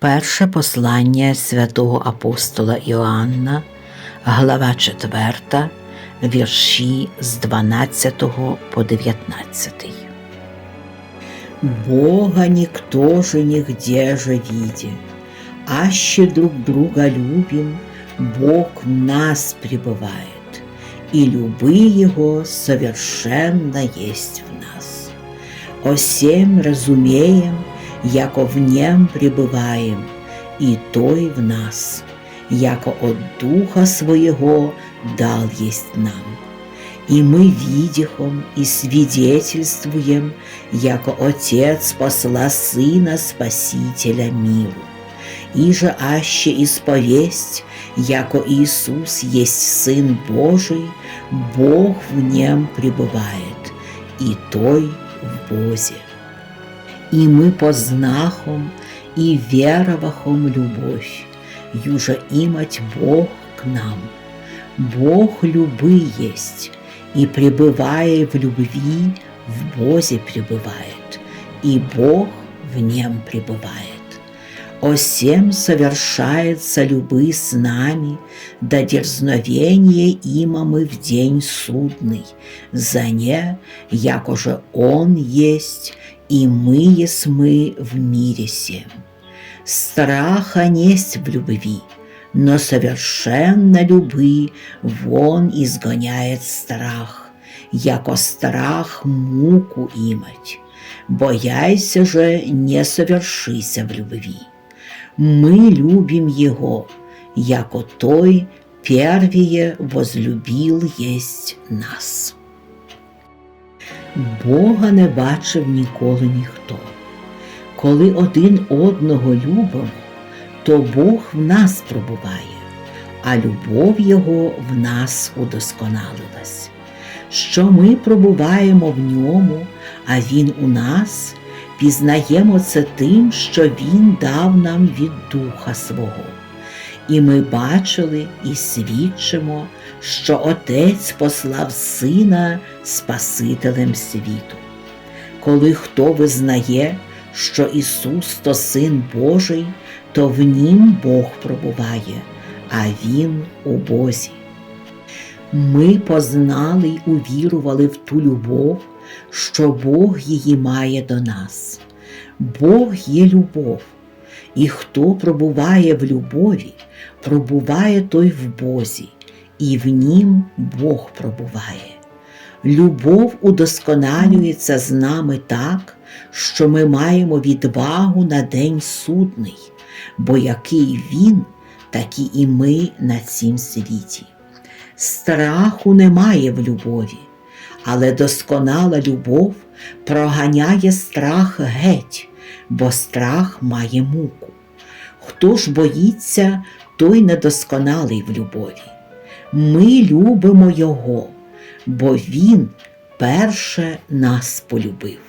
Перше послання святого апостола Іоанна, глава 4, вірші з 12 по 19. Бога никто же нигде же виде, аще друг друга любим, Бог в нас пребывает, и любы Его совершенно есть в нас. О сем разумеем, яко в нем пребываем, и той в нас, яко от Духа Своего дал есть нам. И мы видихом и свидетельствуем, яко Отец посла Сына Спасителя миру. И же аще исповесть, яко Иисус есть Сын Божий, Бог в нем пребывает, и той в Бозе. И мы познахом и веровахом любовь, юже имать Бог к нам. Бог любы есть, и пребывая в любви, в Бозе пребывает, и Бог в нем пребывает. О сем совершается любы с нами, до дерзновения има мы в день судный, за не, яко же Он есть, и мы есть мы в мире сем. Страха несть в любви, но совершенно любы вон изгоняет страх, яко страх муку имать. Бояйся же, не совершися в любви. Мы любим Его, яко Той первее возлюбил есть нас. Бога не бачив ніколи ніхто. Коли один одного любимо, то Бог в нас пробуває, а любов Його в нас удосконалилась. Що ми пробуваємо в ньому, а Він у нас, пізнаємо це тим, що Він дав нам від Духа Свого. І ми бачили і свідчимо, що Отець послав Сина Спасителем світу. Коли хто визнає, що Ісус то Син Божий, то в Нім Бог пробуває, а Він у Бозі. Ми познали й увірували в ту любов, що Бог її має до нас. Бог є любов, і хто пробуває в любові, пробуває той в Бозі, і в нім Бог пробуває. Любов удосконалюється з нами так, що ми маємо відвагу на день судний, бо який він, такі і ми на цім світі. Страху немає в любові, але досконала любов проганяє страх геть, бо страх має муку. Хто ж боїться, той недосконалий в любові. Ми любимо Його, бо Він перше нас полюбив.